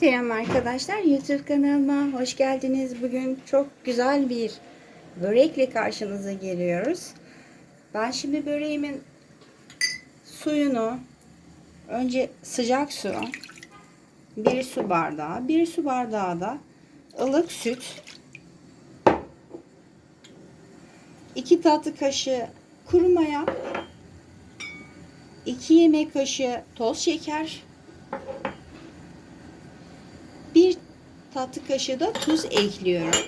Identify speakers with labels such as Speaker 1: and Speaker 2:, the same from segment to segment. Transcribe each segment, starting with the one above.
Speaker 1: Selam arkadaşlar YouTube kanalıma hoş geldiniz. Bugün çok güzel bir börekle karşınıza geliyoruz. Ben şimdi böreğimin suyunu önce sıcak su bir su bardağı bir su bardağı da ılık süt 2 tatlı kaşığı kuru maya 2 yemek kaşığı toz şeker tatlı kaşığı da tuz ekliyorum.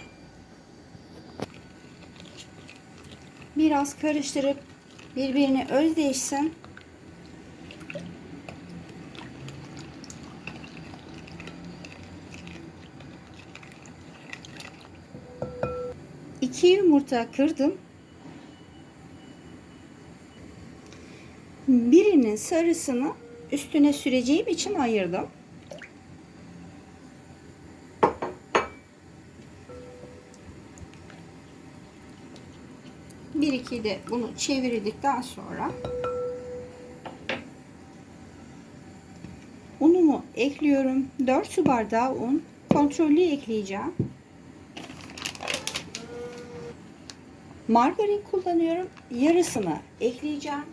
Speaker 1: Biraz karıştırıp birbirine özdeşsin. İki yumurta kırdım. Birinin sarısını üstüne süreceğim için ayırdım. Bir iki de bunu çevirdikten sonra unumu ekliyorum. 4 su bardağı un kontrollü ekleyeceğim. Margarin kullanıyorum. Yarısını ekleyeceğim.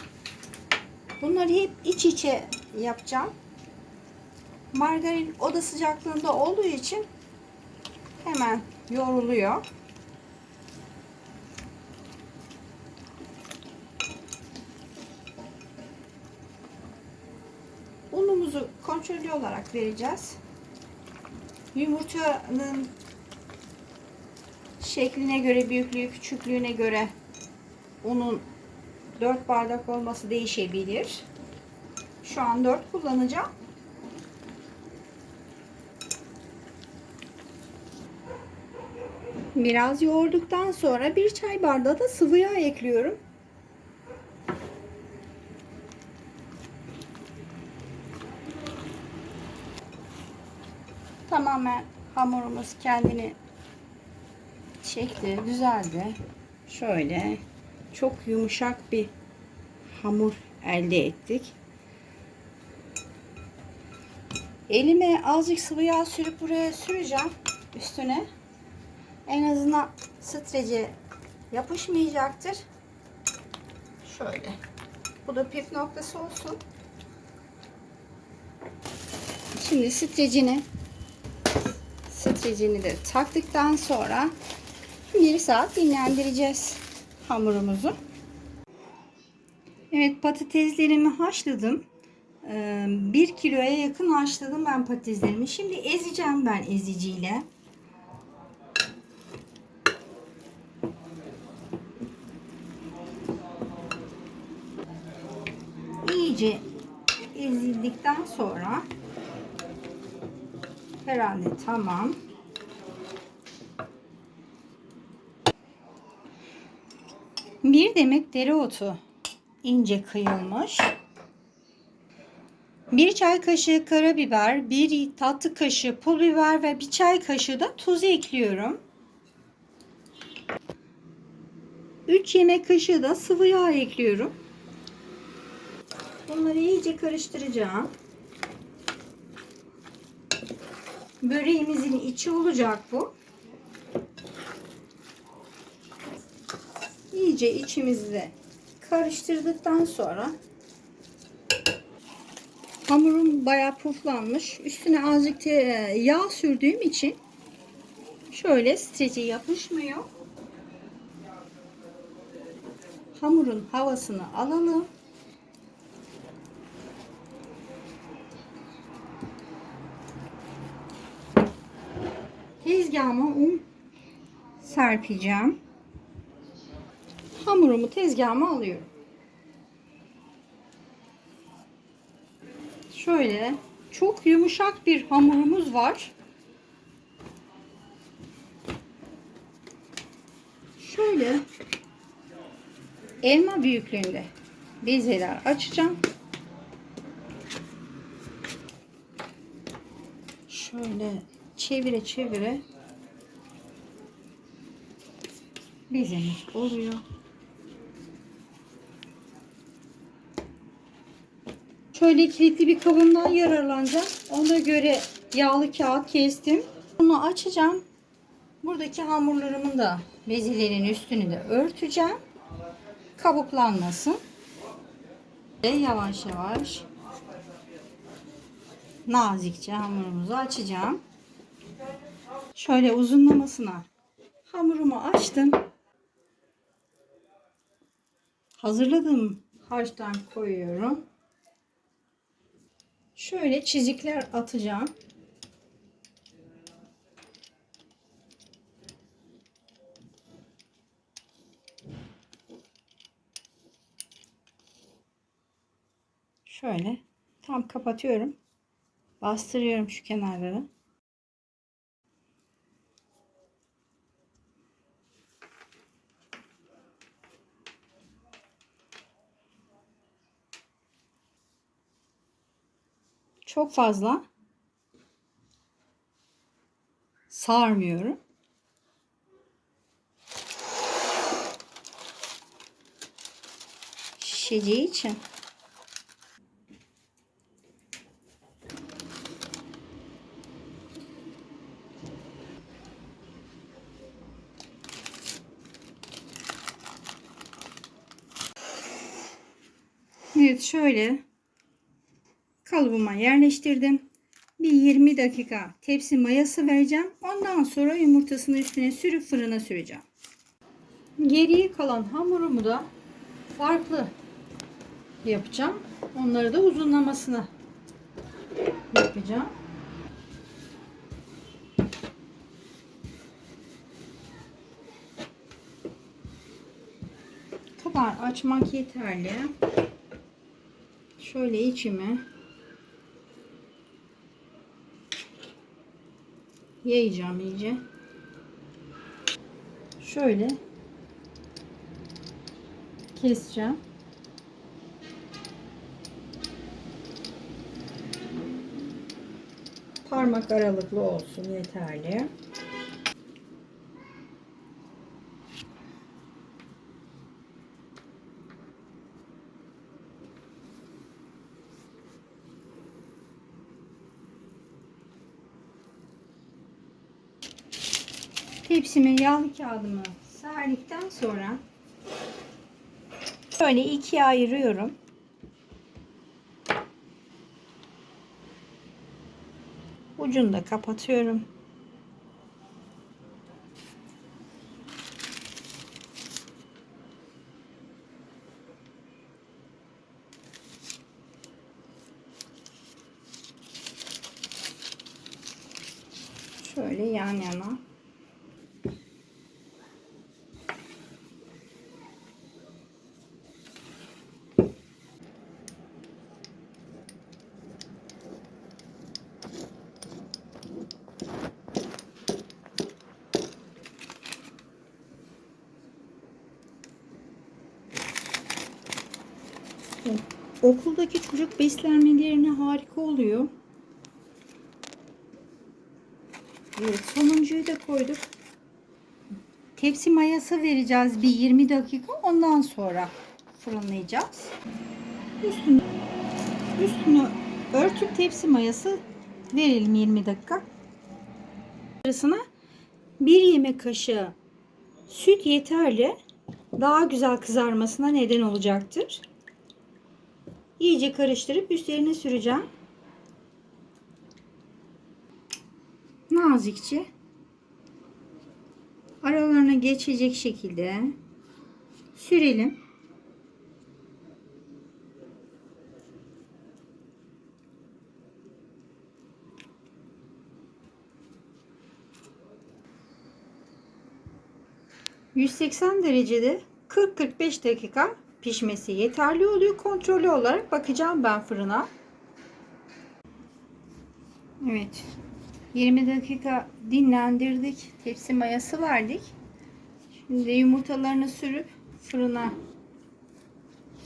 Speaker 1: Bunları hep iç içe yapacağım. Margarin oda sıcaklığında olduğu için hemen yoğruluyor. Kontrollü olarak vereceğiz. Yumurtanın şekline göre, büyüklüğü, küçüklüğüne göre unun 4 bardak olması değişebilir. Şu an 4 kullanacağım. Biraz yoğurduktan sonra bir çay bardağı da sıvı yağ ekliyorum. Tamamen hamurumuz kendini çekti, düzeldi. Şöyle çok yumuşak bir hamur elde ettik. Elime azıcık sıvı yağ sürüp buraya süreceğim üstüne. En azından strece yapışmayacaktır. Şöyle. Bu da püf noktası olsun. Şimdi strecini strecini de taktıktan sonra bir saat dinlendireceğiz hamurumuzu. Evet patateslerimi haşladım. Ee, bir kiloya yakın haşladım ben patateslerimi. Şimdi ezeceğim ben eziciyle. İyice ezildikten sonra herhalde tamam. Bir demet dereotu ince kıyılmış. Bir çay kaşığı karabiber, bir tatlı kaşığı pul biber ve bir çay kaşığı da tuz ekliyorum. 3 yemek kaşığı da sıvı yağ ekliyorum. Bunları iyice karıştıracağım. Böreğimizin içi olacak bu. İyice içimizde karıştırdıktan sonra hamurum bayağı puflanmış. Üstüne azıcık yağ sürdüğüm için şöyle strece yapışmıyor. Hamurun havasını alalım. Tezgahıma un serpeceğim. Hamurumu tezgahıma alıyorum. Şöyle çok yumuşak bir hamurumuz var. Şöyle elma büyüklüğünde bezeler açacağım. Şöyle çevire çevire bezemiz oluyor. Şöyle
Speaker 2: kilitli bir kabımdan yararlanacağım. Ona göre yağlı kağıt kestim. Bunu açacağım. Buradaki hamurlarımın da bezelerin üstünü de örteceğim. Kabuklanmasın. Ve yavaş yavaş nazikçe hamurumuzu açacağım. Şöyle uzunlamasına hamurumu açtım. Hazırladığım harçtan koyuyorum. Şöyle çizikler atacağım. Şöyle tam kapatıyorum. Bastırıyorum şu kenarları. Çok fazla sarmıyorum. Şişeceği için. Evet şöyle kalıbıma yerleştirdim. Bir 20 dakika tepsi mayası vereceğim. Ondan sonra yumurtasını üstüne sürüp fırına süreceğim. Geriye kalan hamurumu da farklı yapacağım. Onları da uzunlamasına yapacağım. kadar açmak yeterli. Şöyle içimi yayacağım iyice. Şöyle keseceğim. Parmak aralıklı olsun yeterli. Tepsime yağlı kağıdımı serdikten sonra şöyle ikiye ayırıyorum. Ucunu da kapatıyorum. Okuldaki çocuk beslenmelerine harika oluyor. Evet, sonuncuyu da koyduk. Tepsi mayası vereceğiz bir 20 dakika. Ondan sonra fırınlayacağız. Üstünü, üstünü örtüp tepsi mayası verelim 20 dakika. Arasına bir yemek kaşığı süt yeterli. Daha güzel kızarmasına neden olacaktır. İyice karıştırıp üstlerine süreceğim. Nazikçe aralarına geçecek şekilde sürelim. ...180 derecede 40-45 dakika pişmesi yeterli oluyor. Kontrollü olarak bakacağım ben fırına. Evet. 20 dakika dinlendirdik. Tepsi mayası verdik. Şimdi yumurtalarını sürüp fırına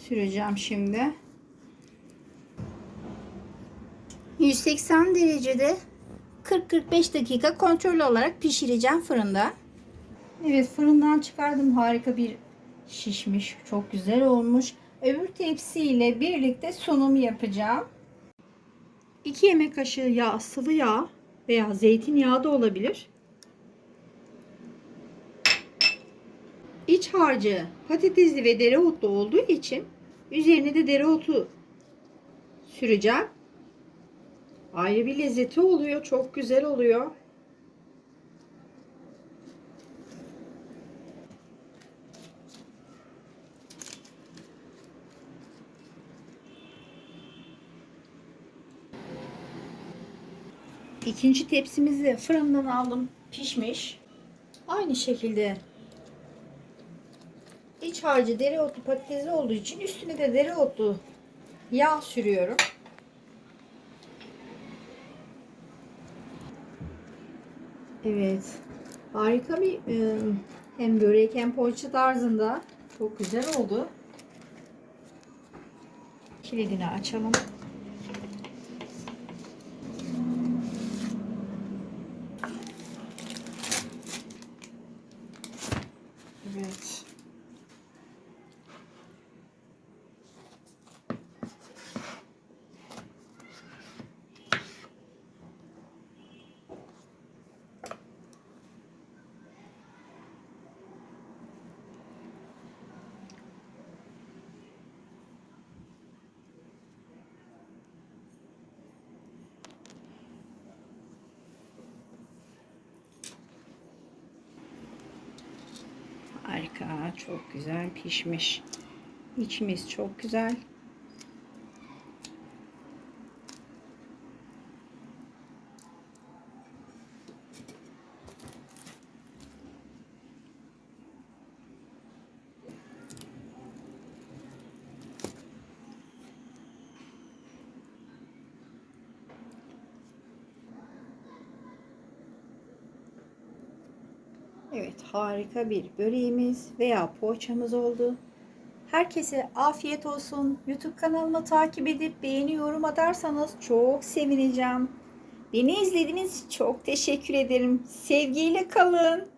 Speaker 2: süreceğim şimdi. 180 derecede 40-45 dakika kontrollü olarak pişireceğim fırında. Evet fırından çıkardım. Harika bir şişmiş. Çok güzel olmuş. öbür tepsiyle birlikte sunum yapacağım. 2 yemek kaşığı yağ, sıvı yağ veya zeytinyağı da olabilir. İç harcı patatesli ve dereotlu olduğu için üzerine de dereotu süreceğim. Ayrı bir lezzeti oluyor. Çok güzel oluyor. İkinci tepsimizi fırından aldım. Pişmiş. Aynı şekilde iç harcı dereotlu patatesli olduğu için üstüne de dereotlu yağ sürüyorum. Evet. Harika bir e, hem börek hem poğaça tarzında çok güzel oldu. Kilidini açalım. Evet. Harika, çok güzel pişmiş. İçimiz çok güzel. Evet harika bir böreğimiz veya poğaçamız oldu. Herkese afiyet olsun. YouTube kanalımı takip edip beğeni yorum atarsanız çok sevineceğim. Beni izlediğiniz için çok teşekkür ederim. Sevgiyle kalın.